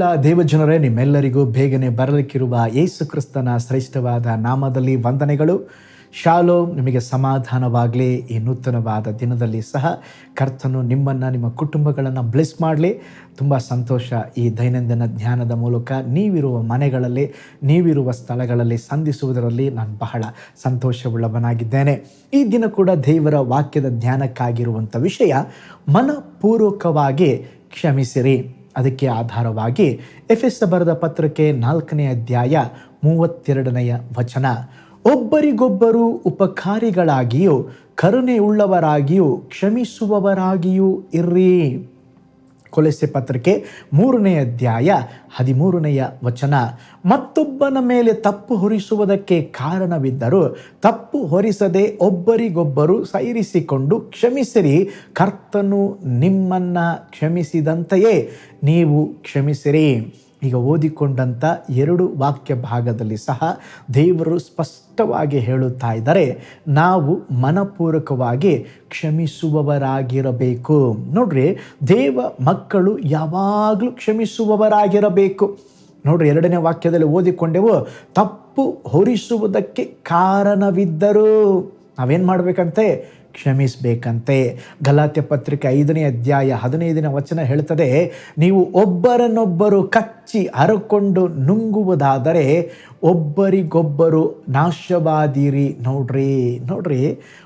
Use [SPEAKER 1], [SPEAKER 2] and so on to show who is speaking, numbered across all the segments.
[SPEAKER 1] ಪ್ರೀತಿಯುಳ್ಳ ದೇವಜನರೇ ನಿಮ್ಮೆಲ್ಲರಿಗೂ ಬೇಗನೆ ಬರಲಿಕ್ಕಿರುವ ಯೇಸು ಕ್ರಿಸ್ತನ ಶ್ರೇಷ್ಠವಾದ ನಾಮದಲ್ಲಿ ವಂದನೆಗಳು ಶಾಲೋ ನಿಮಗೆ ಸಮಾಧಾನವಾಗಲಿ ಈ ನೂತನವಾದ ದಿನದಲ್ಲಿ ಸಹ ಕರ್ತನು ನಿಮ್ಮನ್ನು ನಿಮ್ಮ ಕುಟುಂಬಗಳನ್ನು ಬ್ಲೆಸ್ ಮಾಡಲಿ ತುಂಬ ಸಂತೋಷ ಈ ದೈನಂದಿನ ಧ್ಯಾನದ ಮೂಲಕ ನೀವಿರುವ ಮನೆಗಳಲ್ಲಿ ನೀವಿರುವ ಸ್ಥಳಗಳಲ್ಲಿ ಸಂಧಿಸುವುದರಲ್ಲಿ ನಾನು ಬಹಳ ಸಂತೋಷವುಳ್ಳವನಾಗಿದ್ದೇನೆ ಈ ದಿನ ಕೂಡ ದೇವರ ವಾಕ್ಯದ ಧ್ಯಾನಕ್ಕಾಗಿರುವಂಥ ವಿಷಯ ಮನಪೂರ್ವಕವಾಗಿ ಕ್ಷಮಿಸಿರಿ ಅದಕ್ಕೆ ಆಧಾರವಾಗಿ ಎಫ್ ಎಸ್ ಬರೆದ ಪತ್ರಕ್ಕೆ ನಾಲ್ಕನೇ ಅಧ್ಯಾಯ ಮೂವತ್ತೆರಡನೆಯ ವಚನ. ಒಬ್ಬರಿಗೊಬ್ಬರು ಉಪಕಾರಿಗಳಾಗಿಯೂ, ಕರುಣೆಯುಳ್ಳವರಾಗಿಯೂ, ಕ್ಷಮಿಸುವವರಾಗಿಯೂ ಇರ್ರಿ. ಕೊಲೆಸೆ ಪತ್ರಿಕೆ ಮೂರನೇ ಅಧ್ಯಾಯ ಹದಿಮೂರನೆಯ ವಚನ. ಮತ್ತೊಬ್ಬನ ಮೇಲೆ ತಪ್ಪು ಹೊರಿಸುವುದಕ್ಕೆ ಕಾರಣವಿದ್ದರೂ ತಪ್ಪು ಹೊರಿಸದೆ ಒಬ್ಬರಿಗೊಬ್ಬರು ಸೈರಿಸಿಕೊಂಡು ಕ್ಷಮಿಸಿರಿ. ಕರ್ತನು ನಿಮ್ಮನ್ನು ಕ್ಷಮಿಸಿದಂತೆಯೇ ನೀವು ಕ್ಷಮಿಸಿರಿ. ಈಗ ಓದಿಕೊಂಡಂಥ ಎರಡು ವಾಕ್ಯ ಭಾಗದಲ್ಲಿ ಸಹ ದೇವರು ಸ್ಪಷ್ಟವಾಗಿ ಹೇಳುತ್ತಾ ಇದ್ದಾರೆ, ನಾವು ಮನಪೂರ್ವಕವಾಗಿ ಕ್ಷಮಿಸುವವರಾಗಿರಬೇಕು. ನೋಡ್ರಿ, ದೇವ ಮಕ್ಕಳು ಯಾವಾಗಲೂ ಕ್ಷಮಿಸುವವರಾಗಿರಬೇಕು. ನೋಡ್ರಿ, ಎರಡನೇ ವಾಕ್ಯದಲ್ಲಿ ಓದಿಕೊಂಡೆವು, ತಪ್ಪು ಹೊರಿಸುವುದಕ್ಕೆ ಕಾರಣವಿದ್ದರೂ. ನಾವೇನು ಮಾಡಬೇಕಂತೆ? ಕ್ಷಮಿಸಬೇಕಂತೆ. ಗಲಾತ್ಯ ಪತ್ರಿಕೆ ಐದನೇ ಅಧ್ಯಾಯ ಹದಿನೈದನೇ ವಚನ ಹೇಳ್ತದೆ, ನೀವು ಒಬ್ಬರನ್ನೊಬ್ಬರು ಕಚ್ಚಿ ಹರಕೊಂಡು ನುಂಗುವುದಾದರೆ ಒಬ್ಬರಿಗೊಬ್ಬರು ನಾಶವಾದಿರಿ. ನೋಡ್ರಿ ನೋಡ್ರಿ,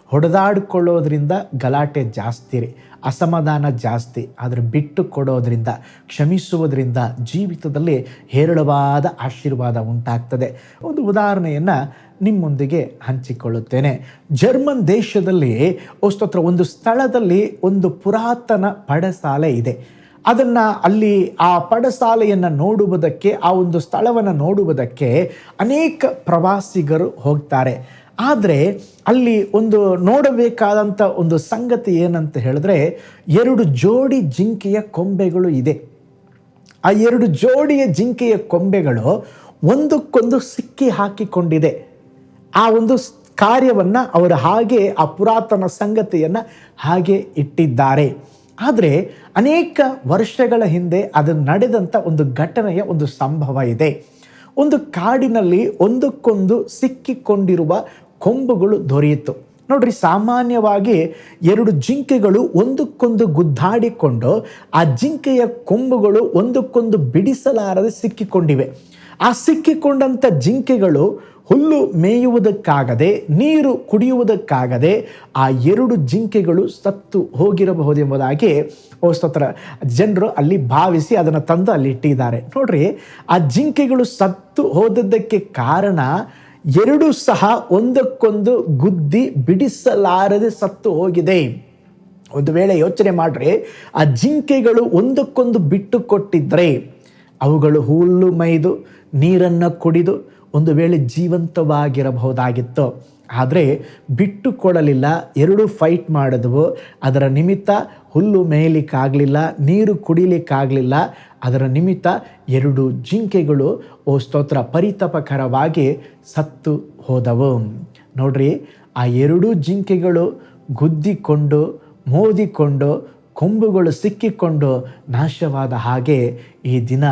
[SPEAKER 1] ಹೊಡೆದಾಡ್ಕೊಳ್ಳೋದ್ರಿಂದ ಗಲಾಟೆ ಜಾಸ್ತಿ ರೀ. ಅಸಮಾಧಾನ ಜಾಸ್ತಿ, ಆದರೆ ಬಿಟ್ಟು ಕೊಡೋದರಿಂದ, ಕ್ಷಮಿಸುವುದರಿಂದ ಜೀವಿತದಲ್ಲಿ ಹೇರಳವಾದ ಆಶೀರ್ವಾದ ಉಂಟಾಗ್ತದೆ. ಒಂದು ಉದಾಹರಣೆಯನ್ನು ನಿಮ್ಮೊಂದಿಗೆ ಹಂಚಿಕೊಳ್ಳುತ್ತೇನೆ. ಜರ್ಮನ್ ದೇಶದಲ್ಲಿ ಸ್ತೋತ್ರ ಒಂದು ಸ್ಥಳದಲ್ಲಿ ಒಂದು ಪುರಾತನ ಪಡಸಾಲೆ ಇದೆ. ಅದನ್ನು ಅಲ್ಲಿ ಆ ಪಡಸಾಲೆಯನ್ನು ನೋಡುವುದಕ್ಕೆ, ಆ ಒಂದು ಸ್ಥಳವನ್ನು ನೋಡುವುದಕ್ಕೆ ಅನೇಕ ಪ್ರವಾಸಿಗರು ಹೋಗ್ತಾರೆ. ಆದರೆ ಅಲ್ಲಿ ಒಂದು ನೋಡಬೇಕಾದಂಥ ಒಂದು ಸಂಗತಿ ಏನಂತ ಹೇಳಿದ್ರೆ ಎರಡು ಜೋಡಿ ಜಿಂಕೆಯ ಕೊಂಬೆಗಳು ಇದೆ. ಆ ಎರಡು ಜೋಡಿಯ ಜಿಂಕೆಯ ಕೊಂಬೆಗಳು ಒಂದಕ್ಕೊಂದು ಸಿಕ್ಕಿ ಹಾಕಿಕೊಂಡಿದೆ. ಆ ಒಂದು ಕಾರ್ಯವನ್ನು ಅವರು ಹಾಗೆ ಆ ಪುರಾತನ ಸಂಗತಿಯನ್ನು ಹಾಗೆ ಇಟ್ಟಿದ್ದಾರೆ. ಆದರೆ ಅನೇಕ ವರ್ಷಗಳ ಹಿಂದೆ ಅದು ನಡೆದಂಥ ಒಂದು ಘಟನೆಯ ಒಂದು ಸಂಭವ ಇದೆ. ಒಂದು ಕಾಡಿನಲ್ಲಿ ಒಂದಕ್ಕೊಂದು ಸಿಕ್ಕಿಕೊಂಡಿರುವ ಕೊಂಬುಗಳು ದೊರೆಯಿತು. ನೋಡ್ರಿ, ಸಾಮಾನ್ಯವಾಗಿ ಎರಡು ಜಿಂಕೆಗಳು ಒಂದಕ್ಕೊಂದು ಗುದ್ದಾಡಿಕೊಂಡು ಆ ಜಿಂಕೆಯ ಕೊಂಬುಗಳು ಒಂದಕ್ಕೊಂದು ಬಿಡಿಸಲಾರದೆ ಸಿಕ್ಕಿಕೊಂಡಿವೆ. ಆ ಸಿಕ್ಕಿಕೊಂಡಂಥ ಜಿಂಕೆಗಳು ಹುಲ್ಲು ಮೇಯುವುದಕ್ಕಾಗದೆ, ನೀರು ಕುಡಿಯುವುದಕ್ಕಾಗದೆ ಆ ಎರಡು ಜಿಂಕೆಗಳು ಸತ್ತು ಹೋಗಿರಬಹುದೆಂಬುದಾಗಿ ಸ್ತೋತ್ರ ಜನರು ಅಲ್ಲಿ ಭಾವಿಸಿ ಅದನ್ನು ತಂದು ಅಲ್ಲಿ ಇಟ್ಟಿದ್ದಾರೆ. ನೋಡ್ರಿ, ಆ ಜಿಂಕೆಗಳು ಸತ್ತು ಹೋದದ್ದಕ್ಕೆ ಕಾರಣ ಎರಡೂ ಸಹ ಒಂದಕ್ಕೊಂದು ಗುದ್ದಿ ಬಿಡಿಸಲಾರದೆ ಸತ್ತು ಹೋಗಿದೆ. ಒಂದು ವೇಳೆ ಯೋಚನೆ ಮಾಡ್ರೆ, ಆ ಜಿಂಕೆಗಳು ಒಂದಕ್ಕೊಂದು ಬಿಟ್ಟು ಕೊಟ್ಟಿದ್ರೆ, ಅವುಗಳು ಹುಲ್ಲು ಮೈದು ನೀರನ್ನು ಕುಡಿದು ಒಂದು ವೇಳೆ ಜೀವಂತವಾಗಿರಬಹುದಾಗಿತ್ತು. ಆದರೆ ಬಿಟ್ಟುಕೊಡಲಿಲ್ಲ, ಎರಡೂ ಫೈಟ್ ಮಾಡಿದವು. ಅದರ ನಿಮಿತ್ತ ಹುಲ್ಲು ಮೇಯಲಿಕ್ಕಾಗಲಿಲ್ಲ, ನೀರು ಕುಡಿಲಿಕ್ಕಾಗಲಿಲ್ಲ. ಅದರ ನಿಮಿತ್ತ ಎರಡು ಜಿಂಕೆಗಳು, ಓ ಸ್ತೋತ್ರ, ಪರಿತಪಕರವಾಗಿ ಸತ್ತು ಹೋದವು. ನೋಡ್ರಿ, ಆ ಎರಡೂ ಜಿಂಕೆಗಳು ಗುದ್ದಿಕೊಂಡು, ಮೋದಿಕೊಂಡು, ಕೊಂಬುಗಳು ಸಿಕ್ಕಿಕೊಂಡು ನಾಶವಾದ ಹಾಗೆ ಈ ದಿನ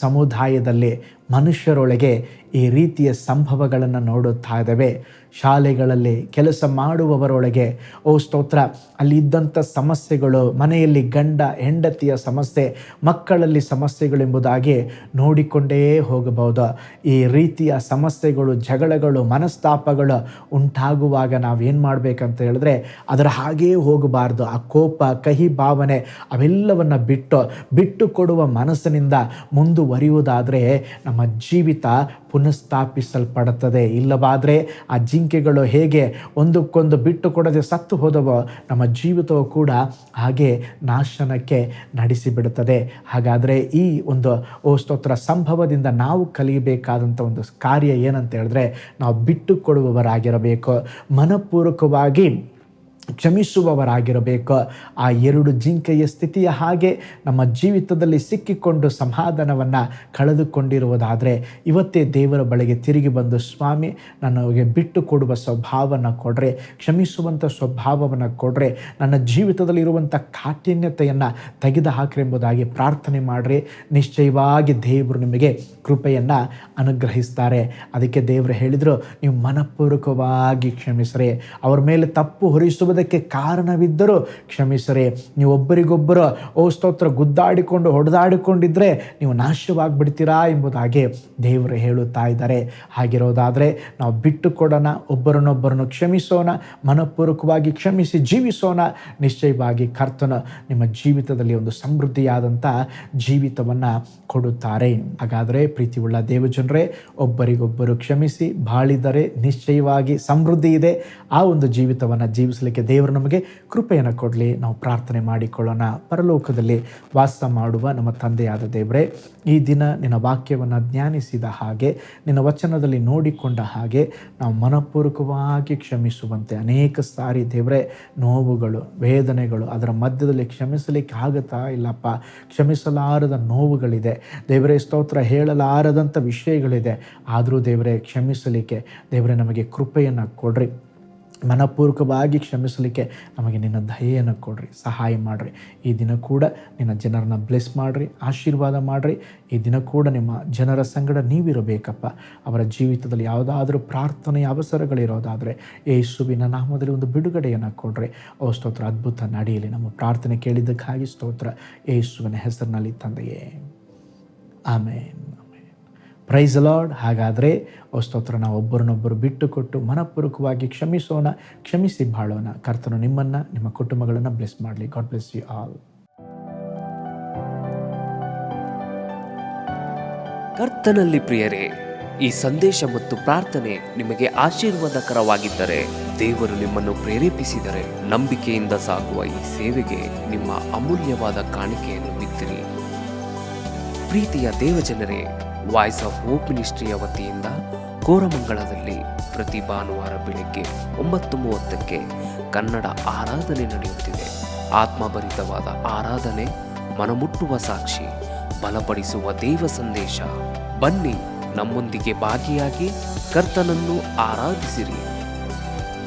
[SPEAKER 1] ಸಮುದಾಯದಲ್ಲಿ ಮನುಷ್ಯರೊಳಗೆ ಈ ರೀತಿಯ ಸಂಭವಗಳನ್ನು ನೋಡುತ್ತಾ ಇದ್ದೇವೆ. ಶಾಲೆಗಳಲ್ಲಿ ಕೆಲಸ ಮಾಡುವವರೊಳಗೆ, ಓ ಸ್ತೋತ್ರ, ಅಲ್ಲಿ ಇದ್ದಂಥ ಸಮಸ್ಯೆಗಳು, ಮನೆಯಲ್ಲಿ ಗಂಡ, ಹೆಂಡತಿಯ ಸಮಸ್ಯೆ, ಮಕ್ಕಳಲ್ಲಿ ಸಮಸ್ಯೆಗಳೆಂಬುದಾಗಿ ನೋಡಿಕೊಂಡೇ ಹೋಗಬಹುದು. ಈ ರೀತಿಯ ಸಮಸ್ಯೆಗಳು, ಜಗಳಗಳು, ಮನಸ್ತಾಪಗಳು ಉಂಟಾಗುವಾಗ ನಾವೇನು ಮಾಡಬೇಕಂತ ಹೇಳಿದ್ರೆ, ಅದರ ಹಾಗೇ ಹೋಗಬಾರ್ದು. ಆ ಕೋಪ, ಕಹಿ ಭಾವನೆ ಅವೆಲ್ಲವನ್ನು ಬಿಟ್ಟು ಬಿಟ್ಟು ಕೊಡುವ ಮನಸ್ಸಿನಿಂದ ಮುಂದುವರಿಯುವುದಾದರೆ ನಮ್ಮ ಜೀವಿತ ಪುನಃಸ್ಥಾಪಿಸಲ್ಪಡುತ್ತದೆ. ಇಲ್ಲವಾದರೆ ಆ ಜಿಂಕೆಗಳು ಹೇಗೆ ಒಂದಕ್ಕೊಂದು ಬಿಟ್ಟು ಕೊಡದೆ ಸತ್ತು ಹೋದವೋ ನಮ್ಮ ಜೀವಿತವು ಕೂಡ ಹಾಗೆ ನಾಶನಕ್ಕೆ ನಡೆಸಿಬಿಡುತ್ತದೆ. ಹಾಗಾದರೆ ಈ ಒಂದು, ಓ ಸ್ತೋತ್ರ, ಸಂಭವದಿಂದ ನಾವು ಕಲಿಯಬೇಕಾದಂಥ ಒಂದು ಕಾರ್ಯ ಏನಂತ ಹೇಳಿದ್ರೆ ನಾವು ಬಿಟ್ಟು ಕೊಡುವವರಾಗಿರಬೇಕು. ಮನಪೂರ್ವಕವಾಗಿ ಕ್ಷಮಿಸುವವರಾಗಿರಬೇಕು. ಆ ಎರಡು ಜಿಂಕೆಯ ಸ್ಥಿತಿಯ ಹಾಗೆ ನಮ್ಮ ಜೀವಿತದಲ್ಲಿ ಸಿಕ್ಕಿಕೊಂಡು ಸಮಾಧಾನವನ್ನು ಕಳೆದುಕೊಂಡಿರುವುದಾದರೆ ಇವತ್ತೇ ದೇವರ ಬಳಿಗೆ ತಿರುಗಿ ಬಂದು, ಸ್ವಾಮಿ, ನನಗೆ ಬಿಟ್ಟು ಕೊಡುವ ಸ್ವಭಾವವನ್ನು ಕೊಡ್ರೆ ಕ್ಷಮಿಸುವಂಥ ಸ್ವಭಾವವನ್ನು ಕೊಡ್ರೆ, ನನ್ನ ಜೀವಿತದಲ್ಲಿ ಇರುವಂಥ ಕಾಠಿನ್ಯತೆಯನ್ನು ತೆಗೆದು ಹಾಕ್ರೆ ಎಂಬುದಾಗಿ ಪ್ರಾರ್ಥನೆ ಮಾಡ್ರಿ. ನಿಶ್ಚಯವಾಗಿ ದೇವರು ನಿಮಗೆ ಕೃಪೆಯನ್ನು ಅನುಗ್ರಹಿಸ್ತಾರೆ. ಅದಕ್ಕೆ ದೇವರು ಹೇಳಿದರು, ನೀವು ಮನಪೂರ್ವಕವಾಗಿ ಕ್ಷಮಿಸ್ರಿ. ಅವರ ಮೇಲೆ ತಪ್ಪು ಹೊರಿಸುವುದಕ್ಕೆ ಕಾರಣವಿದ್ದರೂ ಕ್ಷಮಿಸರಿ. ನೀವು ಒಬ್ಬರಿಗೊಬ್ಬರು ಓ ಸ್ತೋತ್ರ, ಗುದ್ದಾಡಿಕೊಂಡು ಹೊಡೆದಾಡಿಕೊಂಡಿದ್ದರೆ ನೀವು ನಾಶವಾಗಿಬಿಡ್ತೀರಾ ಎಂಬುದಾಗಿ ದೇವರು ಹೇಳುತ್ತಾ ಇದ್ದಾರೆ. ಹಾಗಿರೋದಾದರೆ ನಾವು ಬಿಟ್ಟು ಕೊಡೋಣ ಒಬ್ಬರನ್ನೊಬ್ಬರನ್ನು ಕ್ಷಮಿಸೋಣ, ಮನಪೂರ್ವಕವಾಗಿ ಕ್ಷಮಿಸಿ ಜೀವಿಸೋಣ. ನಿಶ್ಚಯವಾಗಿ ಕರ್ತನ ನಿಮ್ಮ ಜೀವಿತದಲ್ಲಿ ಒಂದು ಸಮೃದ್ಧಿಯಾದಂಥ ಜೀವಿತವನ್ನು ಕೊಡುತ್ತಾರೆ. ಹಾಗಾದರೆ ಪ್ರೀತಿಯುಳ್ಳ ದೇವಜನರೇ, ಒಬ್ಬರಿಗೊಬ್ಬರು ಕ್ಷಮಿಸಿ, ಬಾಳಿದರೆ ನಿಶ್ಚಯವಾಗಿ ಸಮೃದ್ಧಿ ಇದೆ. ಆ ಒಂದು ಜೀವಿತವನ್ನು ಜೀವಿಸಲಿಕ್ಕೆ ದೇವರು ನಮಗೆ ಕೃಪೆಯನ್ನು ಕೊಡಲಿ. ನಾವು ಪ್ರಾರ್ಥನೆ ಮಾಡಿಕೊಳ್ಳೋಣ. ಪರಲೋಕದಲ್ಲಿ ವಾಸ ಮಾಡುವ ನಮ್ಮ ತಂದೆಯಾದ ದೇವರೇ, ಈ ದಿನ ನಿನ್ನ ವಾಕ್ಯವನ್ನು ಧ್ಯಾನಿಸಿದ ಹಾಗೆ, ನಿನ್ನ ವಚನದಲ್ಲಿ ನೋಡಿಕೊಂಡ ಹಾಗೆ, ನಾವು ಮನಪೂರ್ವಕವಾಗಿ ಕ್ಷಮಿಸುವಂತೆ ಅನೇಕ ಸಾರಿ ದೇವರೇ, ನೋವುಗಳು, ವೇದನೆಗಳು ಅದರ ಮಧ್ಯದಲ್ಲಿ ಕ್ಷಮಿಸಲಿಕ್ಕೆ ಆಗುತ್ತಾ ಇಲ್ಲಪ್ಪ. ಕ್ಷಮಿಸಲಾರದ ನೋವುಗಳಿದೆ. ದೇವರೇ, ಸ್ತೋತ್ರ ಹೇಳಲಾರದಂಥ ವಿಷಯಗಳಿದೆ. ಆದರೂ ದೇವರೇ, ಕ್ಷಮಿಸಲಿಕ್ಕೆ ದೇವರೇ ನಮಗೆ ಕೃಪೆಯನ್ನು ಕೊಡ್ರಿ. ಮನಪೂರ್ವಕವಾಗಿ ಕ್ಷಮಿಸಲಿಕ್ಕೆ ನಮಗೆ ನಿನ್ನ ದಯೆಯನ್ನು ಕೊಡ್ರಿ, ಸಹಾಯ ಮಾಡಿರಿ. ಈ ದಿನ ಕೂಡ ನಿನ್ನ ಜನರನ್ನ ಬ್ಲೆಸ್ ಮಾಡಿರಿ, ಆಶೀರ್ವಾದ ಮಾಡಿರಿ. ಈ ದಿನ ಕೂಡ ನಿಮ್ಮ ಜನರ ಸಂಗಡ ನೀವಿರಬೇಕಪ್ಪ. ಅವರ ಜೀವಿತದಲ್ಲಿ ಯಾವುದಾದ್ರೂ ಪ್ರಾರ್ಥನೆಯ ಅವಸರಗಳಿರೋದಾದರೆ ಯೇಸುವಿನ ನಾಮದಲ್ಲಿ ಒಂದು ಬಿಡುಗಡೆಯನ್ನು ಕೊಡ್ರಿ. ಓ ಸ್ತೋತ್ರ, ಅದ್ಭುತ ನಡೆಯಲಿ. ನಮ್ಮ ಪ್ರಾರ್ಥನೆ ಕೇಳಿದ್ದಕ್ಕಾಗಿ ಸ್ತೋತ್ರ. ಯೇಸುವಿನ ಹೆಸರಿನಲ್ಲಿ ತಂದೆಯೇ. ಆಮೇನ್. ಪ್ರೈಸ್ ಲಾರ್ಡ್ ಹಾಗಾದರೆ ಸ್ತೋತ್ರ, ನಾವು ಒಬ್ಬರನ್ನೊಬ್ಬರು ಬಿಟ್ಟುಕೊಟ್ಟು ಮನಪೂರ್ವಕವಾಗಿ ಕ್ಷಮಿಸೋಣ, ಕ್ಷಮಿಸಿ ಬಾಳೋಣ. ಕರ್ತನು ನಿಮ್ಮನ್ನು, ನಿಮ್ಮ ಕುಟುಂಬಗಳನ್ನು ಬ್ಲೆಸ್ ಮಾಡಲಿ. ಗಾಡ್ ಬ್ಲೆಸ್ ಯು ಆಲ್
[SPEAKER 2] ಕರ್ತನಲ್ಲಿ ಪ್ರಿಯರೇ, ಈ ಸಂದೇಶ ಮತ್ತು ಪ್ರಾರ್ಥನೆ ನಿಮಗೆ ಆಶೀರ್ವಾದಕರವಾಗಿದ್ದರೆ, ದೇವರು ನಿಮ್ಮನ್ನು ಪ್ರೇರೇಪಿಸಿದರೆ ನಂಬಿಕೆಯಿಂದ ಸಾಗುವ ಈ ಸೇವೆಗೆ ನಿಮ್ಮ ಅಮೂಲ್ಯವಾದ ಕಾಣಿಕೆಯನ್ನು ಬಿತ್ತಿರಿ. ಪ್ರೀತಿಯ ದೇವಜನರೇ ವಾಯ್ಸ್ ಆಫ್ ಹೋಪ್ ಮಿನಿಸ್ಟ್ರಿಯ ವತಿಯಿಂದ ಕೋರಮಂಗಳದಲ್ಲಿ ಪ್ರತಿ ಭಾನುವಾರ ಬೆಳಿಗ್ಗೆ ಒಂಬತ್ತು ಮೂವತ್ತಕ್ಕೆ ಕನ್ನಡ ಆರಾಧನೆ ನಡೆಯುತ್ತಿದೆ. ಆತ್ಮಭರಿತವಾದ ಆರಾಧನೆ, ಮನಮುಟ್ಟುವ ಸಾಕ್ಷಿ, ಬಲಪಡಿಸುವ ದೇವ ಸಂದೇಶ. ಬನ್ನಿ ನಮ್ಮೊಂದಿಗೆ ಭಾಗಿಯಾಗಿ ಕರ್ತನನ್ನು ಆರಾಧಿಸಿರಿ.